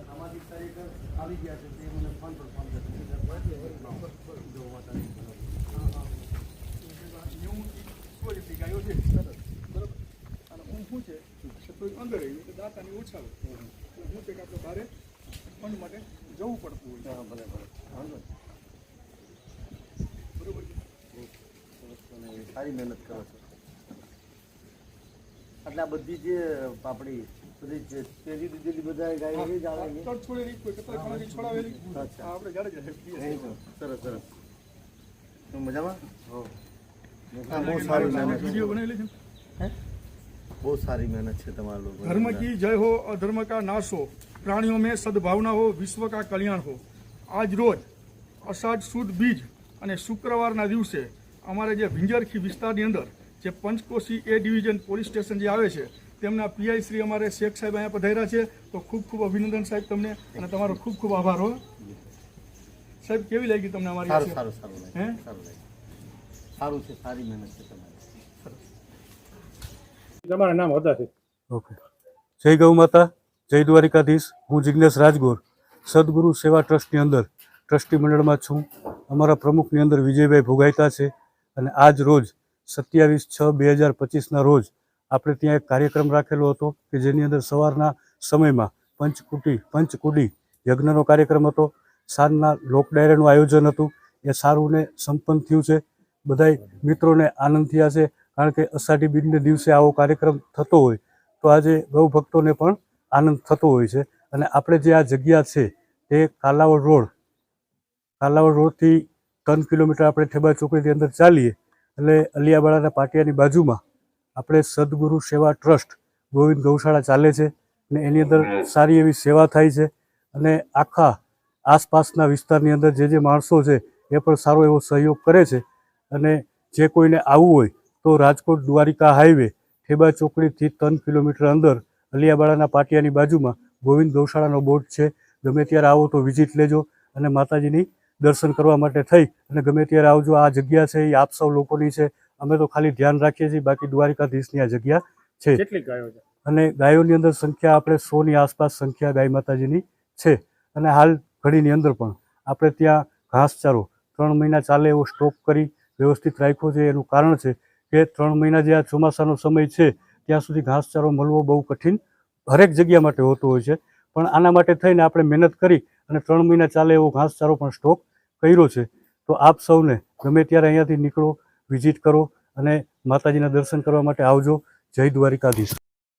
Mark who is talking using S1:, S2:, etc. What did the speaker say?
S1: સામાજિક કાર્યકર આવી ગયા છે તે મને ફોન પર ફોન કરે જો માતાજી
S2: નેવું ગાયો છે બરાબર અને હું શું છે કે કોઈ અંદર આવી એટલે દાંતાની ઓછા હું છે કે આપણે બારે ફંડ માટે જવું પડતું હોય
S1: ભલે ભલે
S2: બરોબર
S1: સારી મહેનત કરો છો એટલે આ બધી જે આપણી બધી તેલી દીધેલી બધા ગાય એ જ આવે છે?
S2: તડ છોડેલી કોઈ કતરા ખાનાથી છોડાવેલી આપણે.
S1: છો. સરસ સરસ. તમે મજામાં? હો. બહુ સારી મહેનત
S2: વીડિયો
S1: છે
S2: બનાવેલી છે
S1: બહુ સારી મહેનત છે તમારા લોકો
S2: ધર્મ કી જય હો અધર્મ કા નાશ. હો પ્રાણીઓ મેં સદભાવના હો વિશ્વ કા કલ્યાણ હો. આજ રોજ અષાઢ સુદ બીજ અને શુક્રવારના દિવસે અમારે જે ભીંજરખી વિસ્તારની અંદર જે Panchkoshi A division police station જે આવે છે તેમના પીઆઈ શ્રી અમારે શેખ સાહેબ અહીંયા પધાર્યા છે. તો ખૂબ ખૂબ અભિનંદન સાહેબ તમને અને તમારો ખૂબ ખૂબ આભાર હો. સાહેબ કેવી લાગી તમને અમારી
S1: સારું સારું સારું
S2: હે?
S1: સારું સારું છે સારી મહેનત છે તમારી.
S2: તમારા નામ હતા છે?
S3: ઓકે. જય ગૌ માતા જય દ્વારિકાધીશ. હું જિજ્ઞેશ રાજગોર સદગુરુ સેવા ટ્રસ્ટની અંદર ટ્રસ્ટી મંડળમાં છું. અમારા પ્રમુખની અંદર વિજયભાઈ ભોગાયતા છે અને આજ રોજ સત્યાવીસ છ બે હજાર પચીસના રોજ આપણે ત્યાં એક કાર્યક્રમ રાખેલો હતો કે જેની અંદર સવારના સમયમાં પંચકુટી, પંચકુડી યજ્ઞનો કાર્યક્રમ હતો. સાંજના લોક ડાયરાનું આયોજન હતું. એ સારું ને સંપન્ન થયું છે. બધાય મિત્રોને આનંદ થયા છે. કારણ કે અષાઢી બીજને દિવસે આવો કાર્યક્રમ થતો હોય તો આજે ગૌ ભક્તોને પણ આનંદ થતો હોય છે. અને આપણે જે આ જગ્યા છે તે કાલાવડ રોડ, કાલાવડ રોડથી ત્રણ કિલોમીટર આપણે ઠેબા ચોકડીની અંદર ચાલીએ એટલે અલિયાબાળાના પાટિયાની બાજુમાં આપણે સદગુરુ સેવા ટ્રસ્ટ ગોવિંદ ગૌશાળા ચાલે છે અને એની અંદર સારી એવી સેવા થાય છે અને આખા આસપાસના વિસ્તારની અંદર જે જે માણસો છે એ પણ સારો એવો સહયોગ કરે છે. અને જે કોઈને આવવું હોય તો રાજકોટ દ્વારિકા હાઈવે ઠેબા ચોકડીથી ત્રણ કિલોમીટર અંદર અલિયાબાળાના પાટિયાની બાજુમાં ગોવિંદ ગૌશાળાનો બોર્ડ છે. ગમે ત્યારે આવો તો વિઝિટ લેજો અને માતાજીની દર્શન કરવા માટે થઈ અને ગમે ત્યારે આવજો આ જગ્યા છે એ આપ સૌ લોકોની છે. અમે તો ખાલી ધ્યાન રાખીએ છીએ બાકી દ્વારિકાધીશની આ જગ્યા છે.
S2: કેટલી ગાયો છે?
S3: અને ગાયોની અંદર સંખ્યા આપણે સોની આસપાસ સંખ્યા ગાય માતાજીની છે. અને હાલ ઘડીની અંદર પણ આપણે ત્યાં ઘાસચારો ત્રણ મહિના ચાલે એવો સ્ટોક કરી વ્યવસ્થિત રાખ્યો છે. એનું કારણ છે કે ત્રણ મહિના જે આ ચોમાસાનો સમય છે ત્યાં સુધી ઘાસચારો મળવો બહુ કઠિન હરેક જગ્યા માટે હોતો હોય છે. પણ આના માટે થઈને આપણે મહેનત કરી અને ત્રણ મહિના ચાલે એવો ઘાસચારો પણ સ્ટોક કર્યો છે, તો આપ સૌને ગમે ત્યારે અહીંયાથી નીકળો, વિઝિટ કરો અને માતાજીના દર્શન કરવા માટે આવજો. જય દ્વારિકાધીશ.